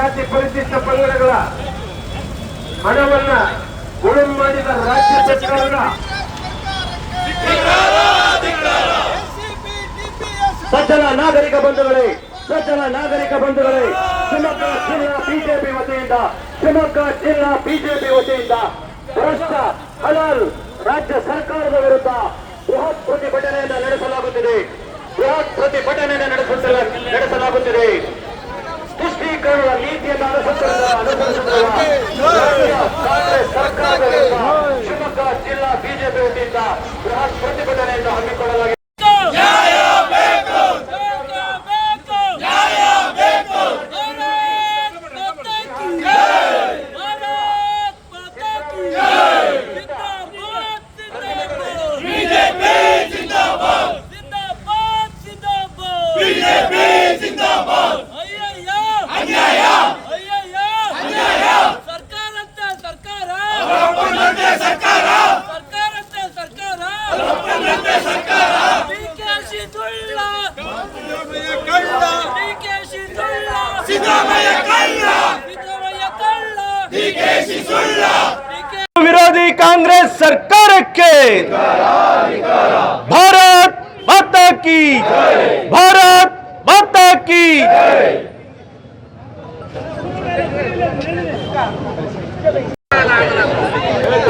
ಜಾತಿ ಪರಿಶಿಷ್ಟ ಪಂಗಡಗಳ ಹಣವನ್ನ ಉಳುಮೆ ಮಾಡಿದ ರಾಜ್ಯ ಸರ್ಕಾರದ ಸಜ್ಜನ ನಾಗರಿಕ ಬಂಧುಗಳೇ, ಸಜ್ಜನ ನಾಗರಿಕ ಬಂಧುಗಳೇ, ಶಿವಮೊಗ್ಗ ಜಿಲ್ಲಾ ಬಿಜೆಪಿ ವತಿಯಿಂದ, ಶಿವಮೊಗ್ಗ ಜಿಲ್ಲಾ ಬಿಜೆಪಿ ವತಿಯಿಂದ ಭ್ರಷ್ಟ ಹಲಾಲ್ ರಾಜ್ಯ ಸರ್ಕಾರದ ವಿರುದ್ಧ ಬೃಹತ್ ಪ್ರತಿಭಟನೆಯನ್ನು ನಡೆಸಲಾಗುತ್ತಿದೆ. ಬೃಹತ್ ಪ್ರತಿಭಟನೆಯನ್ನು ನಡೆಸಲಾಗುತ್ತಿದೆ ತುಷ್ಟೀಕರಣದ ನೀತಿಯನ್ನು ಅನುಸರಿಸಿದ ಅನುಸರಿಸುತ್ತಿರುವ ರಾಜ್ಯ ಕಾಂಗ್ರೆಸ್ ಸರ್ಕಾರದ ವಿರುದ್ಧ ಶಿವಮೊಗ್ಗ ಜಿಲ್ಲಾ ಬಿಜೆಪಿ ವತಿಯಿಂದ ಬೃಹತ್ ಪ್ರತಿಭಟನೆಯನ್ನು ಹಮ್ಮಿಕೊಳ್ಳಲಾಗಿದೆ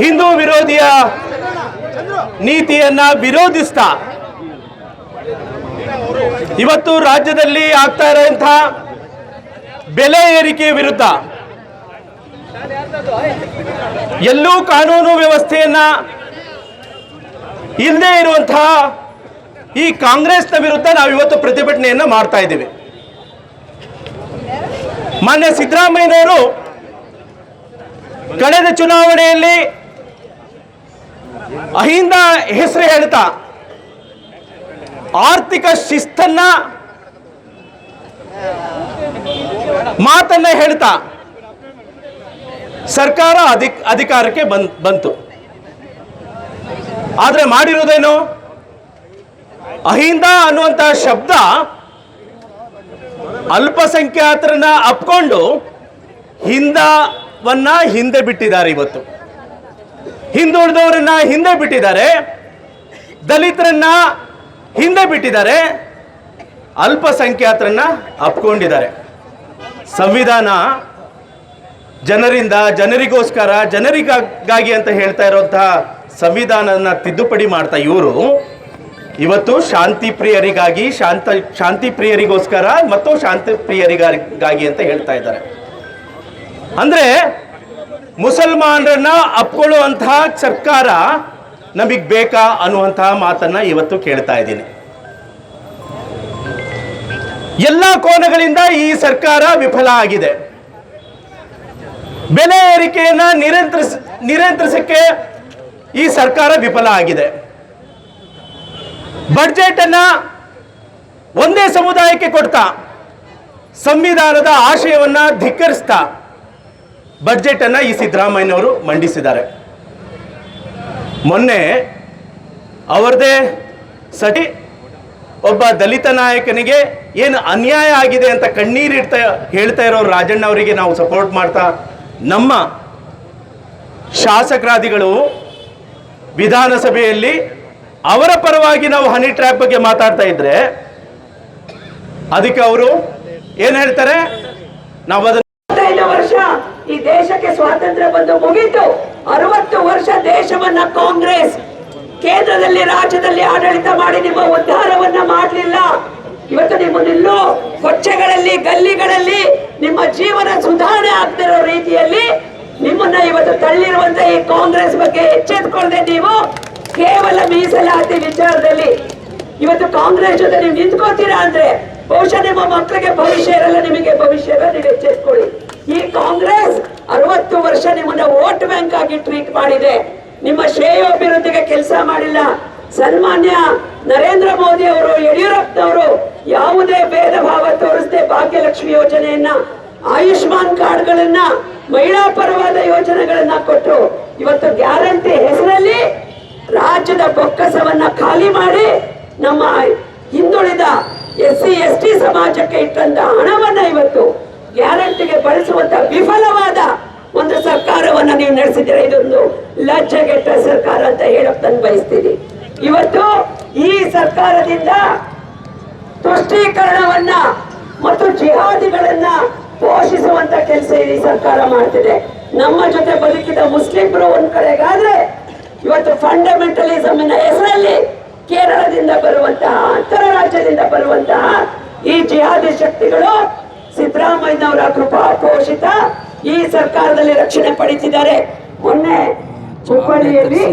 ಹಿಂದೂ ವಿರೋಧಿಯ ನೀತಿಯನ್ನ ವಿರೋಧಿಸ್ತಾ. ಇವತ್ತು ರಾಜ್ಯದಲ್ಲಿ ಆಗ್ತಾ ಇರೋಂತಹ ಬೆಲೆ ಏರಿಕೆ ವಿರುದ್ಧ ಎಲ್ಲೂ ಕಾನೂನು ವ್ಯವಸ್ಥೆಯನ್ನ ಇಲ್ಲದೆ ಇರುವಂತಹ ಈ ಕಾಂಗ್ರೆಸ್ನ ವಿರುದ್ಧ ನಾವು ಇವತ್ತು ಪ್ರತಿಭಟನೆಯನ್ನ ಮಾಡ್ತಾ ಇದ್ದೀವಿ. ಮಾನ್ಯ ಸಿದ್ದರಾಮಯ್ಯನವರು ಕಳೆದ ಚುನಾವಣೆಯಲ್ಲಿ ಅಹಿಂದ ಹೆಸರು ಹೇಳ್ತಾ, ಆರ್ಥಿಕ ಶಿಸ್ತನ್ನ ಮಾತನ್ನ ಹೇಳ್ತಾ, ಸರ್ಕಾರ ಅಧಿಕ, ಅಧಿಕಾರಕ್ಕೆ ಬಂತು. ಆದರೆ ಮಾಡಿರೋದೇನು? ಅಹಿಂದ ಅನ್ನುವಂತಹ ಶಬ್ದ ಅಲ್ಪಸಂಖ್ಯಾತರನ್ನ ಅಪ್ಕೊಂಡು ಹಿಂದವನ್ನ ಹಿಂದೆ ಬಿಟ್ಟಿದ್ದಾರೆ ಇವತ್ತು. ಹಿಂದುಳಿದವರನ್ನ ಹಿಂದೆ ಬಿಟ್ಟಿದ್ದಾರೆ, ದಲಿತರನ್ನ ಹಿಂದೆ ಬಿಟ್ಟಿದ್ದಾರೆ, ಅಲ್ಪಸಂಖ್ಯಾತರನ್ನ ಅಪ್ಕೊಂಡಿದ್ದಾರೆ. ಸಂವಿಧಾನ ಜನರಿಂದ, ಜನರಿಗೋಸ್ಕರ, ಜನರಿಗಾಗಿ ಅಂತ ಹೇಳ್ತಾ ಇರುವಂತಹ ಸಂವಿಧಾನನ ತಿದ್ದುಪಡಿ ಮಾಡ್ತಾ ಇವರು. ಇವತ್ತು ಶಾಂತಿ ಪ್ರಿಯರಿಗಾಗಿ, ಶಾಂತ, ಶಾಂತಿ ಪ್ರಿಯರಿಗೋಸ್ಕರ ಮತ್ತು ಶಾಂತಿ ಪ್ರಿಯರಿಗಾಗಿ ಅಂತ ಹೇಳ್ತಾ ಇದ್ದಾರೆ. ಅಂದ್ರೆ ಮುಸಲ್ಮಾನರನ್ನ ಅಪ್ಕೊಳ್ಳುವಂತಹ ಸರ್ಕಾರ ನಮಗೆ ಬೇಕಾ ಅನ್ನುವಂತಹ ಮಾತನ್ನ ಇವತ್ತು ಕೇಳ್ತಾ ಇದ್ದೀನಿ. ಎಲ್ಲ ಕೋನಗಳಿಂದ ಈ ಸರ್ಕಾರ ವಿಫಲ ಆಗಿದೆ. ಬೆಲೆ ಏರಿಕೆಯನ್ನ ನಿರಂತರಿಸ ಈ ಸರ್ಕಾರ ವಿಫಲ ಆಗಿದೆ. ಬಡ್ಜೆಟ್ ಅನ್ನ ಒಂದೇ ಸಮುದಾಯಕ್ಕೆ ಕೊಡ್ತಾ, ಸಂವಿಧಾನದ ಆಶಯವನ್ನ ಧಿಕ್ಕರಿಸ್ತಾ ಬಡ್ಜೆಟ್ ಅನ್ನ ಈ ಸಿದ್ದರಾಮಯ್ಯನವರು ಮಂಡಿಸಿದ್ದಾರೆ. ಮೊನ್ನೆ ಅವರದೇ ಸಟಿ ಒಬ್ಬ ದಲಿತ ನಾಯಕನಿಗೆ ಏನು ಅನ್ಯಾಯ ಆಗಿದೆ ಅಂತ ಕಣ್ಣೀರಿಡ್ತಾ ಹೇಳ್ತಾ ಇರೋ ರಾಜಣ್ಣ ಅವರಿಗೆ ನಾವು ಸಪೋರ್ಟ್ ಮಾಡ್ತಾ, ನಮ್ಮ ಶಾಸಕರಾದಿಗಳು ವಿಧಾನಸಭೆಯಲ್ಲಿ ಅವರ ಪರವಾಗಿ ನಾವು ಹನಿ ಟ್ರ್ಯಾಪ್ ಬಗ್ಗೆ ಮಾತಾಡ್ತಾ ಇದ್ರೆ, ಅದಕ್ಕೆ ಅವರು ಏನು ಹೇಳ್ತಾರೆ? ನಾವು ಅದನ್ನ ವರ್ಷ ಈ ದೇಶಕ್ಕೆ ಸ್ವಾತಂತ್ರ್ಯ ಬಂದು ಮುಗಿತು. ಅರವತ್ತು ವರ್ಷ ದೇಶವನ್ನ ಕಾಂಗ್ರೆಸ್ ಕೇಂದ್ರದಲ್ಲಿ, ರಾಜ್ಯದಲ್ಲಿ ಆಡಳಿತ ಮಾಡಿ ನಿಮ್ಮ ಉದ್ಧಾರವನ್ನ ಮಾಡಲಿಲ್ಲ. ಇವತ್ತು ನಿಮ್ಮನ್ನೆಲ್ಲೋ ಕೊಚ್ಚೆಗಳಲ್ಲಿ, ಗಲ್ಲಿಗಳಲ್ಲಿ ನಿಮ್ಮ ಜೀವನ ಸುಧಾರಣೆ ಆಗ್ತಿರೋ ರೀತಿಯಲ್ಲಿ ನಿಮ್ಮನ್ನ ಇವತ್ತು ತಳ್ಳಿರುವಂತ ಈ ಕಾಂಗ್ರೆಸ್ ಬಗ್ಗೆ ಎಚ್ಚೆತ್ಕೊಳ್ಳದೆ ನೀವು ಕೇವಲ ಮೀಸಲಾತಿ ವಿಚಾರದಲ್ಲಿ. ಇವತ್ತು ಕಾಂಗ್ರೆಸ್ ಜೊತೆ ನೀವು ನಿಂತ್ಕೋತೀರಾ ಅಂದ್ರೆ ಬಹುಶಃ ನಿಮ್ಮ ಮಕ್ಕಳಿಗೆ ಭವಿಷ್ಯ ಇರಲ್ಲ, ನಿಮಗೆ ಭವಿಷ್ಯ ನೀವು ಎಚ್ಚೆತ್ಕೊಳ್ಳಿ. ಈ ಕಾಂಗ್ರೆಸ್ ಅರವತ್ತು ವರ್ಷ ನಿಮ್ಮನ್ನ ವೋಟ್ ಬ್ಯಾಂಕ್ ಆಗಿ ಟ್ರೀಟ್ ಮಾಡಿದೆ. ನಿಮ್ಮ ಶ್ರೇಯೋಭಿವೃದ್ಧಿಗೆ ಕೆಲಸ ಮಾಡಿಲ್ಲ. ಸನ್ಮಾನ್ಯ ನರೇಂದ್ರ ಮೋದಿ ಅವರು, ಯಡಿಯೂರಪ್ಪನವರು ಯಾವುದೇ ಭೇದ ಭಾವ ತೋರಿಸದೆ ಭಾಗ್ಯಲಕ್ಷ್ಮಿ ಯೋಜನೆಯನ್ನ, ಆಯುಷ್ಮಾನ್ ಕಾರ್ಡ್ಗಳನ್ನ, ಮಹಿಳಾ ಪರವಾದ ಯೋಜನೆಗಳನ್ನ ಕೊಟ್ಟರು ಇವತ್ತು ಗ್ಯಾರಂಟಿ ಹೆಸರಲ್ಲಿ ರಾಜ್ಯದ ಬೊಕ್ಕಸವನ್ನ ಖಾಲಿ ಮಾಡಿ ನಮ್ಮ ಹಿಂದುಳಿದ ಎಸ್ ಸಿ ಎಸ್ ಟಿ ಸಮಾಜಕ್ಕೆ ಇಟ್ಟಂತ ಹಣವನ್ನ ಇವತ್ತು ಗ್ಯಾರಂಟಿಗೆ ಬಳಸುವಂತ ವಿಫಲವಾದ ಒಂದು ಸರ್ಕಾರವನ್ನ ನೀವು ನಡೆಸಿದ್ರೆ ಇದೊಂದು ಲಜ್ಜೆಗೆಟ್ಟ ಸರ್ಕಾರ ಅಂತ ಹೇಳಕ್ ನಾನು ಬಯಸ್ತೀನಿ. ಇವತ್ತು ಈ ಸರ್ಕಾರದಿಂದ ತುಷ್ಟೀಕರಣವನ್ನ ಮತ್ತು ಜಿಹಾದಿಗಳನ್ನ ಪೋಷಿಸುವಂತ ಕೆಲಸ ಈ ಸರ್ಕಾರ ಮಾಡ್ತಿದೆ. ನಮ್ಮ ಜೊತೆ ಬದುಕಿದ ಮುಸ್ಲಿಮರು ಒಂದ್ ಕಡೆಗಾದ್ರೆ ಇವತ್ತು ಫಂಡಮೆಂಟಲಿಸಮ್ ಹೆಸರಲ್ಲಿ ಕೇರಳದಿಂದ ಬರುವಂತಹ, ಅಂತರ ರಾಜ್ಯದಿಂದ ಬರುವಂತಹ ಈ ಜಿಹಾದಿ ಶಕ್ತಿಗಳು ಸಿದ್ದರಾಮಯ್ಯನವರ ಕೃಪಾ ಪೋಷಿತ ಈ ಸರ್ಕಾರದಲ್ಲಿ ರಕ್ಷಣೆ ಪಡಿತಿದ್ದಾರೆ. ಮೊನ್ನೆ ಹುಬ್ಬಳ್ಳಿಯಲ್ಲಿ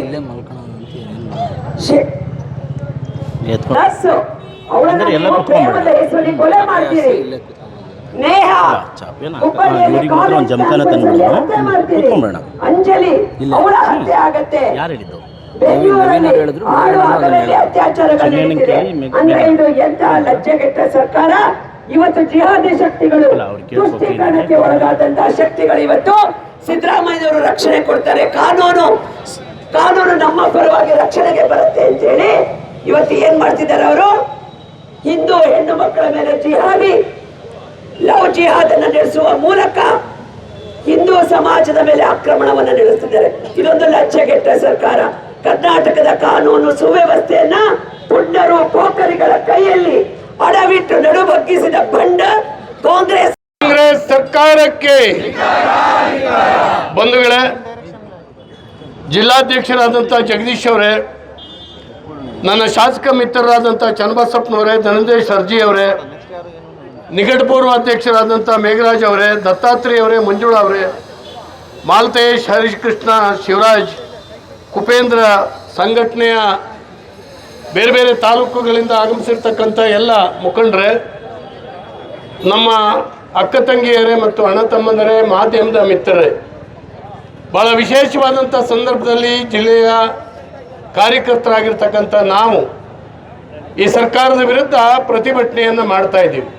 ಕೊಲೆ ಮಾಡ್ತೀರಿ. ನೇಹ ಜಮಖಾನ. ಅಂಜಲಿ. ಅವಳ ಹತ್ಯೆ ಆಗತ್ತೆ. ಯಾರು ಹೇಳಿದ್ದು? ಬೆಂಗಳೂರಲ್ಲಿ. ಅತ್ಯಾಚಾರಗಳು. ಅಂದ್ರೆ ಇದು ಎಂತ ಲಜ್ಜೆಗೆಟ್ಟ ಸರ್ಕಾರ ಇವತ್ತು ಜಿಹಾದಿ ಶಕ್ತಿಗಳು ತುಷ್ಟೀಕರಣಕ್ಕೆ ಒಳಗಾದಂತಹ ಶಕ್ತಿಗಳು ಇವತ್ತು ಸಿದ್ದರಾಮಯ್ಯನವರು ರಕ್ಷಣೆ ಕೊಡ್ತಾರೆ. ಕಾನೂನು ಕಾನೂನು ನಮ್ಮ ಪರವಾಗಿ ರಕ್ಷಣೆಗೆ ಬರುತ್ತೆ ಅಂತ ಹೇಳಿ ಇವತ್ತು ಏನ್ ಮಾಡ್ತಿದ್ದಾರೆ ಅವರು? ಹಿಂದೂ ಹೆಣ್ಣು ಮಕ್ಕಳ ಮೇಲೆ ಜಿಹಾದಿ ಲವ್ ಜಿಹಾದ್ ಅನ್ನ ನಡೆಸುವ ಮೂಲಕ ಹಿಂದೂ ಸಮಾಜದ ಮೇಲೆ ಆಕ್ರಮಣವನ್ನು ನಡೆಸುತ್ತಿದ್ದಾರೆ ಇದೊಂದು ಲಜ್ಜೆಗೆಟ್ಟ ಸರ್ಕಾರ. ಕರ್ನಾಟಕದ ಕಾನೂನು ಸುವ್ಯವಸ್ಥೆಯನ್ನ ಪುಣ್ಯರು ಪೋಕರಿಗಳ ಕೈಯಲ್ಲಿ ಅಡವಿಟ್ಟು ನಡುಬಗ್ಗಿಸಿದ ಬಂಡ ಕಾಂಗ್ರೆಸ್ ಕಾಂಗ್ರೆಸ್ ಸರ್ಕಾರಕ್ಕೆ ಬಂಧುಗಳೇ, ಜಿಲ್ಲಾಧ್ಯಕ್ಷರಾದಂಥ ಜಗದೀಶ್ ಅವರೇ, ನನ್ನ ಶಾಸಕ ಮಿತ್ರರಾದಂಥ ಚನ್ನಬಸಪ್ಪನವರೇ, ಧನಂಜಯ್ ಸರ್ಜಿ ಅವರೇ, ನಿಕಟಪೂರ್ವ ಅಧ್ಯಕ್ಷರಾದಂಥ ಮೇಘರಾಜ್ ಅವರೇ, ದತ್ತಾತ್ರೇಯ ಅವರೇ, ಮಂಜುಳಾ ಅವರೇ, ಮಾಲ್ತೇಶ್, ಹರೀಶ್ ಕೃಷ್ಣ, ಶಿವರಾಜ್, ಕುಪೇಂದ್ರ, ಸಂಘಟನೆಯ ಬೇರೆ ಬೇರೆ ತಾಲೂಕುಗಳಿಂದ ಆಗಮಿಸಿರ್ತಕ್ಕಂಥ ಎಲ್ಲ ಮುಖಂಡರೇ, ನಮ್ಮ ಅಕ್ಕ ತಂಗಿಯರೇ ಮತ್ತು ಅಣ್ಣ ತಮ್ಮಂದರೇ, ಮಾಧ್ಯಮದ ಮಿತ್ರರೇ ಭಾಳ ವಿಶೇಷವಾದಂಥ ಸಂದರ್ಭದಲ್ಲಿ ಜಿಲ್ಲೆಯ ಕಾರ್ಯಕರ್ತರಾಗಿರ್ತಕ್ಕಂಥ ನಾವು ಈ ಸರ್ಕಾರದ ವಿರುದ್ಧ ಪ್ರತಿಭಟನೆಯನ್ನು ಮಾಡ್ತಾ ಇದ್ದೀವಿ.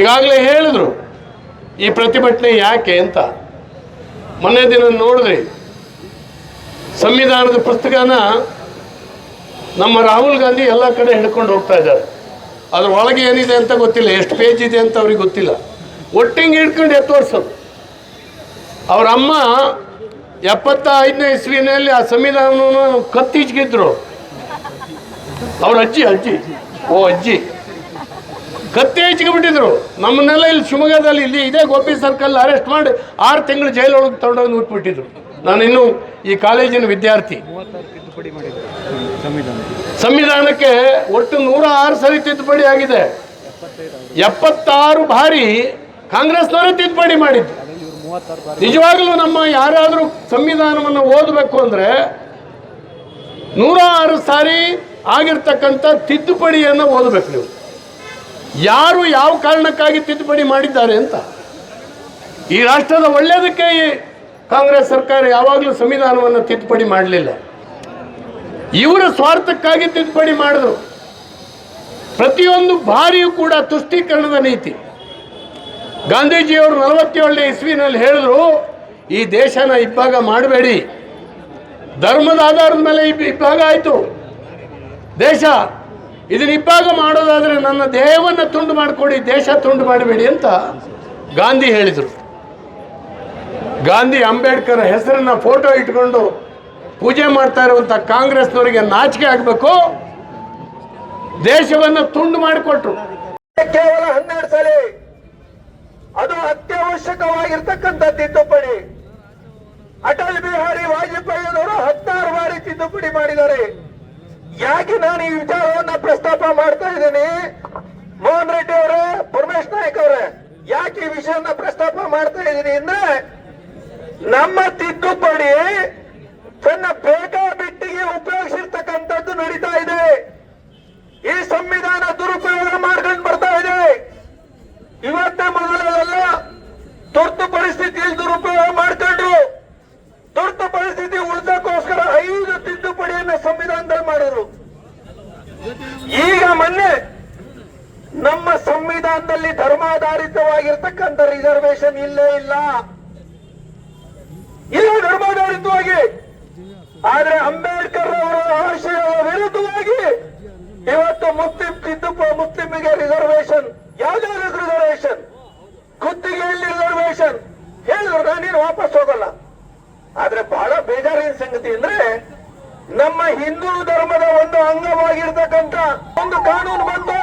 ಈಗಾಗಲೇ ಹೇಳಿದ್ರು, ಈ ಪ್ರತಿಭಟನೆ ಯಾಕೆ ಅಂತ. ಮೊನ್ನೆ ದಿನ ನೋಡಿದ್ರಿ, ಸಂವಿಧಾನದ ಪುಸ್ತಕನ ನಮ್ಮ ರಾಹುಲ್ ಗಾಂಧಿ ಎಲ್ಲ ಕಡೆ ಹಿಡ್ಕೊಂಡು ಹೋಗ್ತಾ ಇದ್ದಾರೆ. ಅದ್ರ ಒಳಗೆ ಏನಿದೆ ಅಂತ ಗೊತ್ತಿಲ್ಲ. ಎಷ್ಟು ಪೇಜ್ ಇದೆ ಅಂತ ಅವ್ರಿಗೆ ಗೊತ್ತಿಲ್ಲ. ಒಟ್ಟಿಂಗ್ ಹಿಡ್ಕೊಂಡು ಎತ್ತೋರ್ಸೋದು ಅವ್ರ ಅಮ್ಮ ಎಪ್ಪತ್ತ ಐದನೇ ಇಸ್ವಿನಲ್ಲಿ ಆ ಸಂವಿಧಾನವನ್ನು ಕತ್ತಿಚ್ಗಿದ್ರು ಅವ್ರ ಅಜ್ಜಿ ಅಜ್ಜಿ. ಓ, ಅಜ್ಜಿ. ಕತ್ತಿ ಬಿಟ್ಟಿದ್ರು ನಮ್ಮನ್ನೆಲ್ಲ ಇಲ್ಲಿ ಶಿವಮೊಗ್ಗದಲ್ಲಿ ಇಲ್ಲಿ ಇದೇ ಗೋಪಿ ಸರ್ಕಲ್ ಅರೆಸ್ಟ್ ಮಾಡಿ ಆರು ತಿಂಗಳು ಜೈಲೊಳಗೆ ತಗೊಂಡೋಗಿ ಬಿಟ್ಬಿಟ್ಟಿದ್ರು ನಾನು ಇನ್ನು ಈ ಕಾಲೇಜಿನ ವಿದ್ಯಾರ್ಥಿ. ಸಂವಿಧಾನಕ್ಕೆ ಒಟ್ಟು ನೂರ ಆರು ಸರಿ ತಿದ್ದುಪಡಿ ಆಗಿದೆ. ಎಪ್ಪತ್ತಾರು ಬಾರಿ ಕಾಂಗ್ರೆಸ್ನವರೇ ತಿದ್ದುಪಡಿ ಮಾಡಿದ್ದು. ನಿಜವಾಗಲೂ ನಮ್ಮ ಯಾರಾದರೂ ಸಂವಿಧಾನವನ್ನು ಓದಬೇಕು ಅಂದರೆ ನೂರ ಆರು ಸಾರಿ ಆಗಿರ್ತಕ್ಕಂಥ ತಿದ್ದುಪಡಿಯನ್ನು ಓದಬೇಕು ನೀವು. ಯಾರು ಯಾವ ಕಾರಣಕ್ಕಾಗಿ ತಿದ್ದುಪಡಿ ಮಾಡಿದ್ದಾರೆ ಅಂತ. ಈ ರಾಷ್ಟ್ರದ ಒಳ್ಳೆಯದಕ್ಕೆ ಈ ಕಾಂಗ್ರೆಸ್ ಸರ್ಕಾರ ಯಾವಾಗಲೂ ಸಂವಿಧಾನವನ್ನು ತಿದ್ದುಪಡಿ ಮಾಡಲಿಲ್ಲ. ಇವರ ಸ್ವಾರ್ಥಕ್ಕಾಗಿ ತಿದ್ದುಪಡಿ ಮಾಡಿದ್ರು. ಪ್ರತಿಯೊಂದು ಬಾರಿಯೂ ಕೂಡ ತುಷ್ಟೀಕರಣದ ನೀತಿ. ಗಾಂಧೀಜಿಯವರು ನಲವತ್ತೇಳನೇ ಇಸ್ವಿನಲ್ಲಿ ಹೇಳಿದ್ರು, ಈ ದೇಶನ ಇಬ್ಬಾಗ ಮಾಡಬೇಡಿ. ಧರ್ಮದ ಆಧಾರದ ಮೇಲೆ ಇಬ್- ಇಬ್ಬಾಗ ಆಯಿತು. ದೇಶ, ಇದನ್ನ ಇಬ್ಬಾಗ ಮಾಡೋದಾದರೆ ನನ್ನ ದೇಹವನ್ನು ತುಂಡು ಮಾಡಿಕೊಡಿ, ದೇಶ ತುಂಡು ಮಾಡಬೇಡಿ ಅಂತ ಗಾಂಧಿ ಹೇಳಿದರು. ಗಾಂಧಿ ಅಂಬೇಡ್ಕರ್ ಹೆಸರನ್ನ ಫೋಟೋ ಇಟ್ಕೊಂಡು ಪೂಜೆ ಮಾಡ್ತಾ ಇರುವಂಥ ಕಾಂಗ್ರೆಸ್ನವರಿಗೆ ನಾಚಿಕೆ ಆಗಬೇಕು. ದೇಶವನ್ನು ತುಂಡು ಮಾಡಿಕೊಟ್ರು. ಕೇವಲ ಹನ್ನೆರಡು ಸಲ. ಅದು ಅತ್ಯವಶ್ಯಕವಾಗಿರ್ತಕ್ಕಂಥ ತಿದ್ದುಪಡಿ. ಅಟಲ್ ಬಿಹಾರಿ ವಾಜಪೇಯಿಯವರು ಹತ್ತಾರು ಬಾರಿ ತಿದ್ದುಪಡಿ ಮಾಡಿದ್ದಾರೆ. ಯಾಕೆ ನಾನು ಈ ವಿಚಾರವನ್ನ ಪ್ರಸ್ತಾಪ ಮಾಡ್ತಾ ಇದ್ದೀನಿ? ಮೋಹನ್ ರೆಡ್ಡಿ ಅವರೇ, ಪರಮೇಶ್ ನಾಯಕ್ ಅವರೇ, ಯಾಕೆ ಈ ವಿಷಯವನ್ನ ಪ್ರಸ್ತಾಪ ಮಾಡ್ತಾ ಇದ್ದೀನಿ ಅಂದ್ರೆ ನಮ್ಮ ನಮ್ಮ ಸಂವಿಧಾನದಲ್ಲಿ ಧರ್ಮಾಧಾರಿತವಾಗಿರ್ತಕ್ಕಂಥ ರಿಸರ್ವೇಶನ್ ಇಲ್ಲೇ ಇಲ್ಲ. ಇಲ್ಲ ಧರ್ಮಾಧಾರಿತವಾಗಿ. ಆದ್ರೆ ಅಂಬೇಡ್ಕರ್ ಅವರ ಆಶಯ ವಿರುದ್ಧವಾಗಿ ಇವತ್ತು ಮುಸ್ಲಿಂ ತಿದ್ದುಪ ಮುಸ್ಲಿಂಗೆ ರಿಸರ್ವೇಶನ್ ಯಾವ್ದಾದ್ರು ರಿಸರ್ವೇಶನ್ ಕುತ್ತಿಗೆಯಲ್ಲಿ ರಿಸರ್ವೇಶನ್ ಹೇಳಿದ್ರು, ನಾನೇನು ವಾಪಸ್ ಹೋಗಲ್ಲ. ಆದ್ರೆ ಬಹಳ ಬೇಜಾರಿನ ಸಂಗತಿ ಅಂದ್ರೆ ನಮ್ಮ ಹಿಂದೂ ಧರ್ಮದ ಒಂದು ಅಂಗವಾಗಿರ್ತಕ್ಕಂಥ ಒಂದು ಕಾನೂನು ಬಂತು.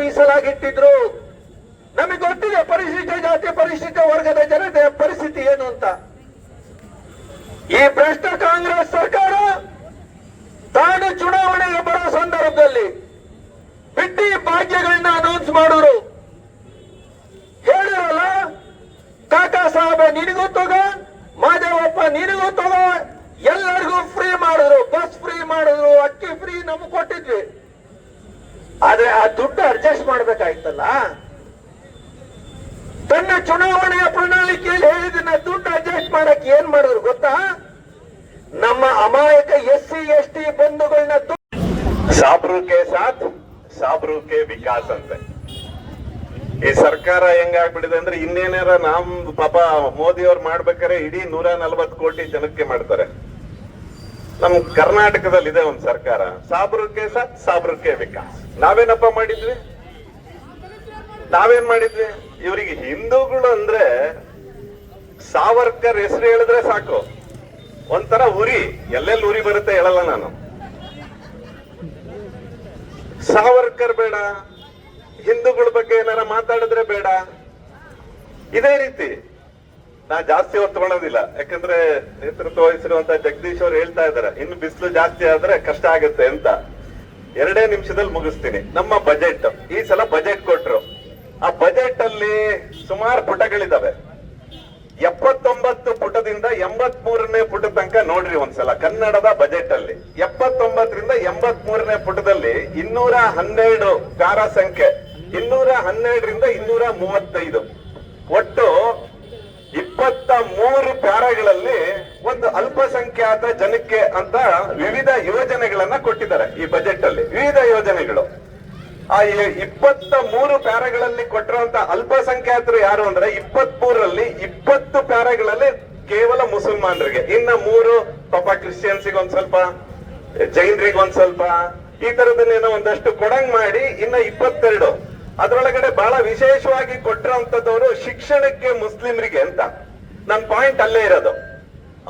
ಮೀಸಲಾಗಿಟ್ಟಿದ್ರು. ನಮಗೆ ಗೊತ್ತಿದೆ ಪರಿಶಿಷ್ಟ ಜಾತಿ, ಪರಿಶಿಷ್ಟ ವರ್ಗದ ಜನತೆ ಪರಿಸ್ಥಿತಿ ಏನು ಅಂತ. ಈ ಭ್ರಷ್ಟ ಕಾಂಗ್ರೆಸ್ ಸರ್ಕಾರ ತಾನು ಚುನಾವಣೆಗೆ ಬರೋ ಸಂದರ್ಭದಲ್ಲಿ ಬಿಟ್ಟಿ ಭಾಗ್ಯಗಳನ್ನ ಅನೌನ್ಸ್ ಮಾಡೋರು. ಹೇಳಿರಲ್ಲ, ಕಾಕಾ ಸಾಹೇಬ ನಿನಗೂ ತಗೋ, ಮಾದೇವಪ್ಪ ನಿನಗೂ ತಗೋ, ಎಲ್ಲರಿಗೂ ಫ್ರೀ ಮಾಡಿದ್ರು ಬಸ್ ಫ್ರೀ ಮಾಡಿದ್ರು, ಅಕ್ಕಿ ಫ್ರೀ ನಮ್ಗೆ ಕೊಟ್ಟಿದ್ವಿ. ಆದ್ರೆ ಆ ದುಡ್ಡು ಅಡ್ಜಸ್ಟ್ ಮಾಡ್ಬೇಕಾಯ್ತಲ್ಲ? ತನ್ನ ಚುನಾವಣೆಯ ಪ್ರಣಾಳಿಕೆಯಲ್ಲಿ ಹೇಳಿದ ದುಡ್ಡು ಅಡ್ಜಸ್ಟ್ ಮಾಡಕ್ ಏನ್ ಮಾಡಿದ್ರು ಗೊತ್ತಾ? ನಮ್ಮ ಅಮಾಯಕ ಎಸ್ ಸಿ ಎಸ್ ಟಿ ಬಂಧುಗಳನ್ನ ಸಾಬ್ರು ಕೆ ಸಾಥ್, ಸಾಬ್ರು ವಿಕಾಸ್ ಅಂತೆ. ಈ ಸರ್ಕಾರ ಹೆಂಗಾಗ್ಬಿಟ್ಟಿದೆ ಅಂದ್ರೆ ಇನ್ನೇನಾರ ನಮ್ ಪಾಪ ಮೋದಿ ಅವ್ರು ಮಾಡ್ಬೇಕಾರೆ ಇಡೀ ನೂರ ನಲ್ವತ್ ಕೋಟಿ ಜನಕ್ಕೆ ಮಾಡ್ತಾರೆ. ನಮ್ ಕರ್ನಾಟಕದಲ್ಲಿ ಇದೆ ಒಂದ್ ಸರ್ಕಾರ. ಸಾಬ್ರು ಕೆ ಸಾಥ್, ಸಾಬ್ರು ವಿಕಾಸ್. ನಾವೇನಪ್ಪ ಮಾಡಿದ್ವಿ? ನಾವೇನ್ ಮಾಡಿದ್ವಿ? ಇವರಿಗೆ ಹಿಂದೂಗಳು ಅಂದ್ರೆ ಸಾವರ್ಕರ್ ಹೆಸರು ಹೇಳಿದ್ರೆ ಸಾಕು. ಒಂಥರ ಉರಿ. ಎಲ್ಲೆಲ್ಲಿ ಉರಿ ಬರುತ್ತೆ ಹೇಳಲ್ಲ ನಾನು. ಸಾವರ್ಕರ್ ಬೇಡ. ಹಿಂದೂಗಳ ಬಗ್ಗೆ ಏನಾರ ಮಾತಾಡಿದ್ರೆ ಬೇಡ. ಇದೇ ರೀತಿ. ನಾ ಜಾಸ್ತಿ ಹೊತ್ತು ತಗೊಳೋದಿಲ್ಲ ಯಾಕಂದ್ರೆ ನೇತೃತ್ವ ವಹಿಸಿರುವಂತ ಜಗದೀಶ್ ಅವ್ರು ಹೇಳ್ತಾ ಇದಾರೆ, ಇನ್ನು ಬಿಸಿಲು ಜಾಸ್ತಿ ಆದ್ರೆ ಕಷ್ಟ ಆಗುತ್ತೆ ಅಂತ. ಎರಡೇ ನಿಮಿಷದಲ್ಲಿ ಮುಗಿಸ್ತೀನಿ. ನಮ್ಮ ಬಜೆಟ್ ಈ ಸಲ ಬಜೆಟ್ ಕೊಟ್ರು. ಆ ಬಜೆಟ್ ಅಲ್ಲಿ ಸುಮಾರು ಪುಟಗಳಿದಾವೆ. ಎಪ್ಪತ್ತೊಂಬತ್ತು ಪುಟದಿಂದ ಎಂಬತ್ ಮೂರನೇ ಪುಟ ತನಕ ನೋಡ್ರಿ ಒಂದ್ಸಲ ಕನ್ನಡದ ಬಜೆಟ್ ಅಲ್ಲಿ. ಎಪ್ಪತ್ತೊಂಬತ್ತರಿಂದ ಎಂಬತ್ ಮೂರನೇ ಪುಟದಲ್ಲಿ ಇನ್ನೂರ ಹನ್ನೆರಡು ಕಾರ ಸಂಖ್ಯೆ. ಇನ್ನೂರ ಹನ್ನೆರಡರಿಂದ ಇನ್ನೂರ ಮೂವತ್ತೈದು. ಒಟ್ಟು ಇಪ್ಪತ್ತ ಮೂರು ಪ್ಯಾರಾಗಳಲ್ಲಿ ಒಂದು ಅಲ್ಪಸಂಖ್ಯಾತ ಜನಕ್ಕೆ ಅಂತ ವಿವಿಧ ಯೋಜನೆಗಳನ್ನ ಕೊಟ್ಟಿದ್ದಾರೆ ಈ ಬಜೆಟ್ ಅಲ್ಲಿ. ವಿವಿಧ ಯೋಜನೆಗಳು. ಆ ಇಪ್ಪತ್ತ ಮೂರು ಪ್ಯಾರಾಗಳಲ್ಲಿ ಕೊಟ್ಟಿರುವಂತ ಅಲ್ಪಸಂಖ್ಯಾತರು ಯಾರು ಅಂದ್ರೆ ಇಪ್ಪತ್ತ್ ಮೂರರಲ್ಲಿ ಇಪ್ಪತ್ತು ಪ್ಯಾರಾಗಳಲ್ಲಿ ಕೇವಲ ಮುಸಲ್ಮಾನರಿಗೆ. ಇನ್ನ ಮೂರು ಪಾಪ ಕ್ರಿಶ್ಚಿಯನ್ಸಿಗೆ ಒಂದ್ ಸ್ವಲ್ಪ, ಜೈನರಿಗೆ ಒಂದ್ ಸ್ವಲ್ಪ, ಈ ತರದನ್ನೇನೋ ಒಂದಷ್ಟು ಕೊಡಂಗ್ ಮಾಡಿ ಇನ್ನ ಇಪ್ಪತ್ತೆರಡು. ಅದರೊಳಗಡೆ ಬಹಳ ವಿಶೇಷವಾಗಿ ಕೊಟ್ಟಿರೋಂಥದ್ದವರು ಶಿಕ್ಷಣಕ್ಕೆ ಮುಸ್ಲಿಮರಿಗೆ ಅಂತ. ನನ್ ಪಾಯಿಂಟ್ ಅಲ್ಲೇ ಇರೋದು.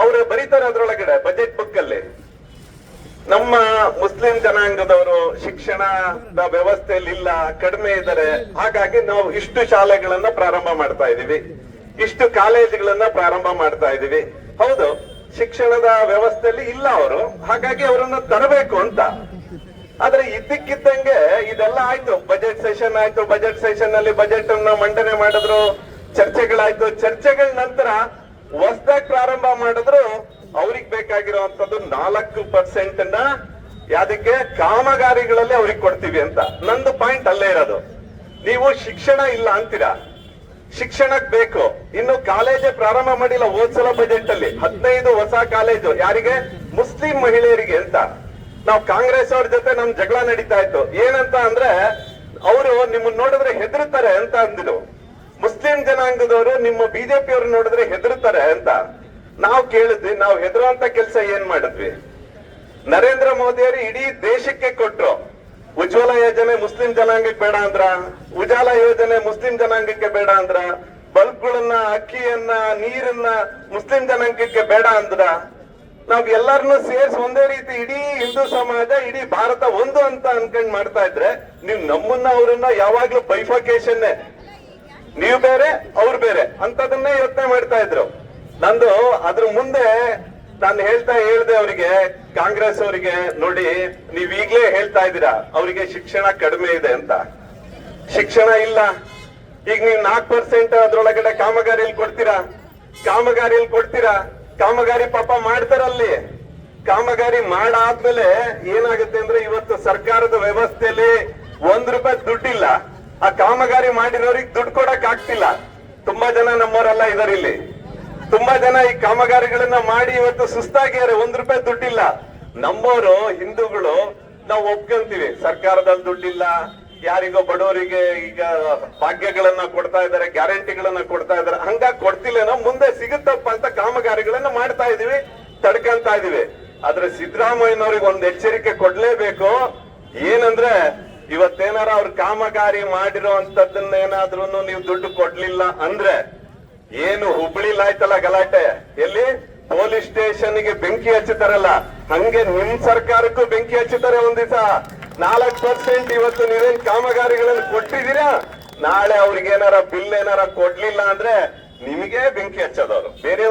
ಅವ್ರು ಬರೀತಾರೆ ಅದರೊಳಗಡೆ, ಬಜೆಟ್ ಬುಕ್ ಅಲ್ಲಿ. ನಮ್ಮ ಮುಸ್ಲಿಂ ಜನಾಂಗದವರು ಶಿಕ್ಷಣದ ವ್ಯವಸ್ಥೆಯಲ್ಲಿ ಇಲ್ಲ, ಕಡಿಮೆ ಇದ್ದಾರೆ. ಹಾಗಾಗಿ ನಾವು ಇಷ್ಟು ಶಾಲೆಗಳನ್ನ ಪ್ರಾರಂಭ ಮಾಡ್ತಾ ಇದೀವಿ. ಇಷ್ಟು ಕಾಲೇಜುಗಳನ್ನ ಪ್ರಾರಂಭ ಮಾಡ್ತಾ ಇದ್ದೀವಿ ಹೌದು, ಶಿಕ್ಷಣದ ವ್ಯವಸ್ಥೆಯಲ್ಲಿ ಇಲ್ಲ ಅವರು. ಹಾಗಾಗಿ ಅವರನ್ನ ತರಬೇಕು ಅಂತ. ಆದ್ರೆ ಇದ್ದಕ್ಕಿದ್ದಂಗೆ ಇದೆಲ್ಲ ಆಯ್ತು. ಬಜೆಟ್ ಸೆಷನ್ ಆಯ್ತು, ಬಜೆಟ್ ಸೆಷನ್ ಅಲ್ಲಿ ಬಜೆಟ್ ಅನ್ನ ಮಂಡನೆ ಮಾಡಿದ್ರು. ಚರ್ಚೆಗಳಾಯ್ತು. ಚರ್ಚೆಗಳ ನಂತರ ಹೊಸದಾಗಿ ಪ್ರಾರಂಭ ಮಾಡಿದ್ರು ಅವ್ರಿಗೆ ಬೇಕಾಗಿರುವಂತದ್ದು ನಾಲ್ಕು ಪರ್ಸೆಂಟ್ನ ಯಾವುದಕ್ಕೆ ಕಾಮಗಾರಿಗಳಲ್ಲಿ ಅವ್ರಿಗೆ ಕೊಡ್ತೀವಿ ಅಂತ. ನಂದು ಪಾಯಿಂಟ್ ಅಲ್ಲೇ ಇರೋದು. ನೀವು ಶಿಕ್ಷಣ ಇಲ್ಲ ಅಂತೀರಾ? ಶಿಕ್ಷಣಕ್ ಬೇಕು. ಇನ್ನು ಕಾಲೇಜೇ ಪ್ರಾರಂಭ ಮಾಡಿಲ್ಲ ಹೋದ್ಸಲ ಬಜೆಟ್ ಅಲ್ಲಿ. ಹದಿನೈದು ಹೊಸ ಕಾಲೇಜು. ಯಾರಿಗೆ? ಮುಸ್ಲಿಂ ಮಹಿಳೆಯರಿಗೆ ಅಂತ. ನಾವು ಕಾಂಗ್ರೆಸ್ ಅವ್ರ ಜೊತೆ ನಮ್ ಜಗಳ ನಡೀತಾ ಇತ್ತು. ಏನಂತ ಅಂದ್ರೆ, ಅವರು ನಿಮ್ಮನ್ನ ನೋಡಿದ್ರೆ ಹೆದರ್ತಾರೆ ಅಂತ ಅಂದಿರು ಮುಸ್ಲಿಂ ಜನಾಂಗದವರು ನಿಮ್ಮ ಬಿಜೆಪಿ ಅವ್ರು ನೋಡಿದ್ರೆ ಹೆದರ್ತಾರೆ ಅಂತ. ನಾವು ಕೇಳಿದ್ವಿ, ನಾವು ಹೆದರುವಂತ ಕೆಲಸ ಏನ್ ಮಾಡಿದ್ವಿ? ನರೇಂದ್ರ ಮೋದಿ ಅವರು ಇಡೀ ದೇಶಕ್ಕೆ ಕೊಟ್ರು. ಉಜ್ವಲ ಯೋಜನೆ ಮುಸ್ಲಿಂ ಜನಾಂಗಕ್ಕೆ ಬೇಡ ಅಂದ್ರ? ಉಜಾಲ ಯೋಜನೆ ಮುಸ್ಲಿಂ ಜನಾಂಗಕ್ಕೆ ಬೇಡ ಅಂದ್ರ? ಬಲ್ಬ್ಗಳನ್ನ, ಅಕ್ಕಿಯನ್ನ, ನೀರನ್ನ ಮುಸ್ಲಿಂ ಜನಾಂಗಕ್ಕೆ ಬೇಡ ಅಂದ್ರ? ನಾವ್ ಎಲ್ಲಾರನ್ನೂ ಸೇರ್ಸಿ ಒಂದೇ ರೀತಿ ಇಡೀ ಹಿಂದೂ ಸಮಾಜ, ಇಡೀ ಭಾರತ ಒಂದು ಅಂತ ಅನ್ಕೊಂಡ್ ಮಾಡ್ತಾ ಇದ್ರೆ, ನೀವು ನಮ್ಮನ್ನ ಅವರನ್ನ ಯಾವಾಗ್ಲೂ ಬೈಫಾಕೇಶನ್ನೇ ನೀವು ಬೇರೆ, ಅವ್ರು ಬೇರೆ. ಅಂತದನ್ನೇ ಯೋಚನೆ ಮಾಡ್ತಾ ಇದ್ರು. ನಂದು ಅದ್ರ ಮುಂದೆ ನಾನು ಹೇಳ್ತಾ ಹೇಳ್ದೆ ಅವರಿಗೆ, ಕಾಂಗ್ರೆಸ್ ಅವರಿಗೆ, ನೋಡಿ, ನೀವ್ ಈಗ್ಲೇ ಹೇಳ್ತಾ ಇದ್ದೀರಾ, ಅವರಿಗೆ ಶಿಕ್ಷಣ ಕಡಿಮೆ ಇದೆ ಅಂತ. ಶಿಕ್ಷಣ ಇಲ್ಲ. ಈಗ ನೀವು ನಾಲ್ಕು ಪರ್ಸೆಂಟ್ ಅದ್ರೊಳಗಡೆ ಕಾಮಗಾರಿಯಲ್ಲಿ ಕೊಡ್ತೀರಾ? ಕಾಮಗಾರಿಯಲ್ಲಿ ಕೊಡ್ತೀರಾ? ಕಾಮಗಾರಿ ಪಾಪ ಮಾಡ್ತಾರಲ್ಲಿ. ಕಾಮಗಾರಿ ಮಾಡಾದ್ಮೇಲೆ ಏನಾಗುತ್ತೆ ಅಂದ್ರೆ ಇವತ್ತು ಸರ್ಕಾರದ ವ್ಯವಸ್ಥೆಯಲ್ಲಿ ಒಂದ್ ರೂಪಾಯಿ ದುಡ್ಡಿಲ್ಲ. ಆ ಕಾಮಗಾರಿ ಮಾಡಿರೋರಿಗೆ ದುಡ್ಡು ಕೊಡಕ್ ಆಗ್ತಿಲ್ಲ. ತುಂಬಾ ಜನ ನಮ್ಮವರೆಲ್ಲ ಇದಾರೆ ಇಲ್ಲಿ. ತುಂಬಾ ಜನ ಈ ಕಾಮಗಾರಿಗಳನ್ನ ಮಾಡಿ ಇವತ್ತು ಸುಸ್ತಾಗಿದ್ದಾರೆ. ಒಂದ್ ರೂಪಾಯಿ ದುಡ್ಡಿಲ್ಲ. ನಮ್ಮವರು ಹಿಂದೂಗಳು, ನಾವು ಒಪ್ಕೊಂತೀವಿ. ಸರ್ಕಾರದಲ್ಲಿ ದುಡ್ಡಿಲ್ಲ. ಯಾರಿಗೋ ಬಡವರಿಗೆ ಈಗ ಭಾಗ್ಯಗಳನ್ನ ಕೊಡ್ತಾ ಇದಾರೆ ಗ್ಯಾರಂಟಿಗಳನ್ನ ಕೊಡ್ತಾ ಇದಾರೆ ಹಂಗ ಕೊಡ್ತಿಲ್ಲೇನೋ ಮುಂದೆ ಸಿಗುತ್ತಪ್ಪ ಅಂತ ಕಾಮಗಾರಿಗಳನ್ನ ಮಾಡ್ತಾ ಇದೀವಿ ತಡ್ಕೊಳ್ತಾ ಇದೀವಿ. ಆದ್ರೆ ಸಿದ್ದರಾಮಯ್ಯನವ್ರಿಗೆ ಒಂದ್ ಎಚ್ಚರಿಕೆ ಕೊಡ್ಲೇಬೇಕು. ಏನಂದ್ರೆ ಇವತ್ತೇನಾರ ಅವ್ರ ಕಾಮಗಾರಿ ಮಾಡಿರೋ ಅಂತದನ್ನ ಏನಾದ್ರೂ ನೀವು ದುಡ್ಡು ಕೊಡ್ಲಿಲ್ಲ ಅಂದ್ರೆ ಏನು ಹುಬ್ಳಿಲ್ ಆಯ್ತಲ್ಲ ಗಲಾಟೆ? ಎಲ್ಲಿ? ಪೊಲೀಸ್ ಸ್ಟೇಷನ್ಗೆ ಬೆಂಕಿ ಹಚ್ಚುತ್ತಾರಲ್ಲ ಹಂಗೆ ನಿಮ್ ಸರ್ಕಾರಕ್ಕೂ ಬೆಂಕಿ ಹಚ್ಚುತ್ತಾರೆ ಒಂದ್ ದಿವಸ. ನಾಲ್ಕು ಪರ್ಸೆಂಟ್ ಇವತ್ತು ನೀವೇನ್ ಕಾಮಗಾರಿಗಳನ್ನು ಕೊಟ್ಟಿದ್ದೀರಾ? ನಾಳೆ ಅವ್ರಿಗೆ ಏನಾರ ಬಿಲ್ ಏನಾರ ಕೊಡ್ಲಿಲ್ಲ ಅಂದ್ರೆ ನಿಮಗೆ ಬೆಂಕಿ ಹಚ್ಚೋದವ್ರು. ಬೇರೆ